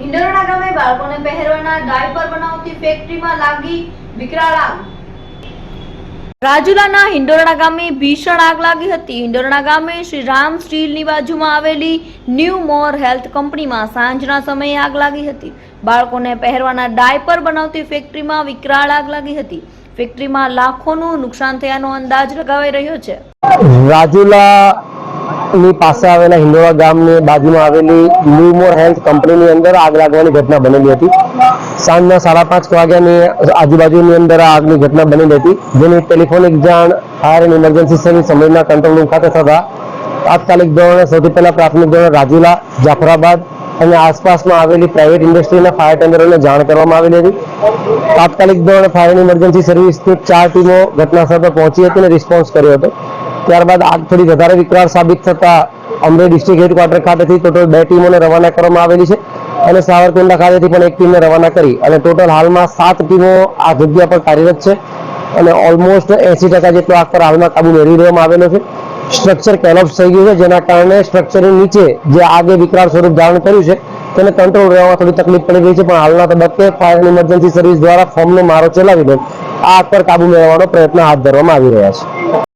હિંડોરણા ગામે બાળકોને પહેરવાના ડાયપર બનાવતી ફેક્ટરીમાં લાગી વિકરાળ આગ. રાજુલાના હિંડોરણા ગામે ભીષણ આગ લાગી હતી. હિંડોરણા ગામે શ્રી રામ સ્ટીલની બાજુમાં આવેલી ન્યૂ મોર હેલ્થ કંપનીમાં સાંજના સમયે આગ લાગી હતી. બાળકોને પહેરવાના ડાયપર બનાવતી ફેક્ટરીમાં વિકરાળ આગ લાગી હતી. ફેક્ટરીમાં લાખોનું નુકસાન થયાનો અંદાજ લગાવાઈ રહ્યો છે. રાજુલા ની પાસે આવેલા હિંડોળા ગામની બાજુમાં આવેલી ન્યુમોર હેલ્થ કંપનીની અંદર આગ લાગવાની ઘટના બનેલી હતી. સાંજના સાડા પાંચ વાગ્યાની આજુબાજુની અંદર આગની ઘટના બનેલી હતી, જેની ટેલિફોનિક જાણ ફાયર એન્ડ ઇમરજન્સી સર્વિસ સમયના કંટ્રોલ રૂમ ખાતે થતા તાત્કાલિક ધોરણે સૌથી પહેલા પ્રાથમિક ધોરણે રાજુલા, જાફરાબાદ અને આસપાસમાં આવેલી પ્રાઇવેટ ઇન્ડસ્ટ્રીના ફાયર ટેન્ડરોને જાણ કરવામાં આવેલી હતી. તાત્કાલિક ધોરણે ફાયર એન્ડ ઇમરજન્સી સર્વિસની ચાર ટીમો ઘટના સ્થળ પર પહોંચી હતી અને રિસ્પોન્સ કર્યો હતો. ત્યારબાદ આગ થોડી વધારે વિકરાળ સાબિત થતા અમરેલી ડિસ્ટ્રિક્ટ હેડક્વાર્ટર ખાતેથી ટોટલ બે ટીમોને રવાના કરવામાં આવેલી છે અને સાવરકુંડલા ખાતેથી પણ એક ટીમને રવાના કરી અને ટોટલ હાલમાં સાત ટીમો આ જગ્યા પર કાર્યરત છે અને ઓલમોસ્ટ એસી ટકા જેટલો આગ પર હાલમાં કાબુ મેળવી લેવામાં આવેલો છે. સ્ટ્રક્ચર કેલોપ્સ થઈ ગયું છે, જેના કારણે સ્ટ્રક્ચરની નીચે જે આગે વિકરાળ સ્વરૂપ ધારણ કર્યું છે, તેને કંટ્રોલ રહેવામાં થોડી તકલીફ પડી ગઈ છે, પણ હાલના તબક્કે ફાયર ઇમરજન્સી સર્વિસ દ્વારા ફોર્મનો મારો ચલાવીને આ આગ પર કાબુ મેળવવાનો પ્રયત્ન હાથ ધરવામાં આવી રહ્યા છે.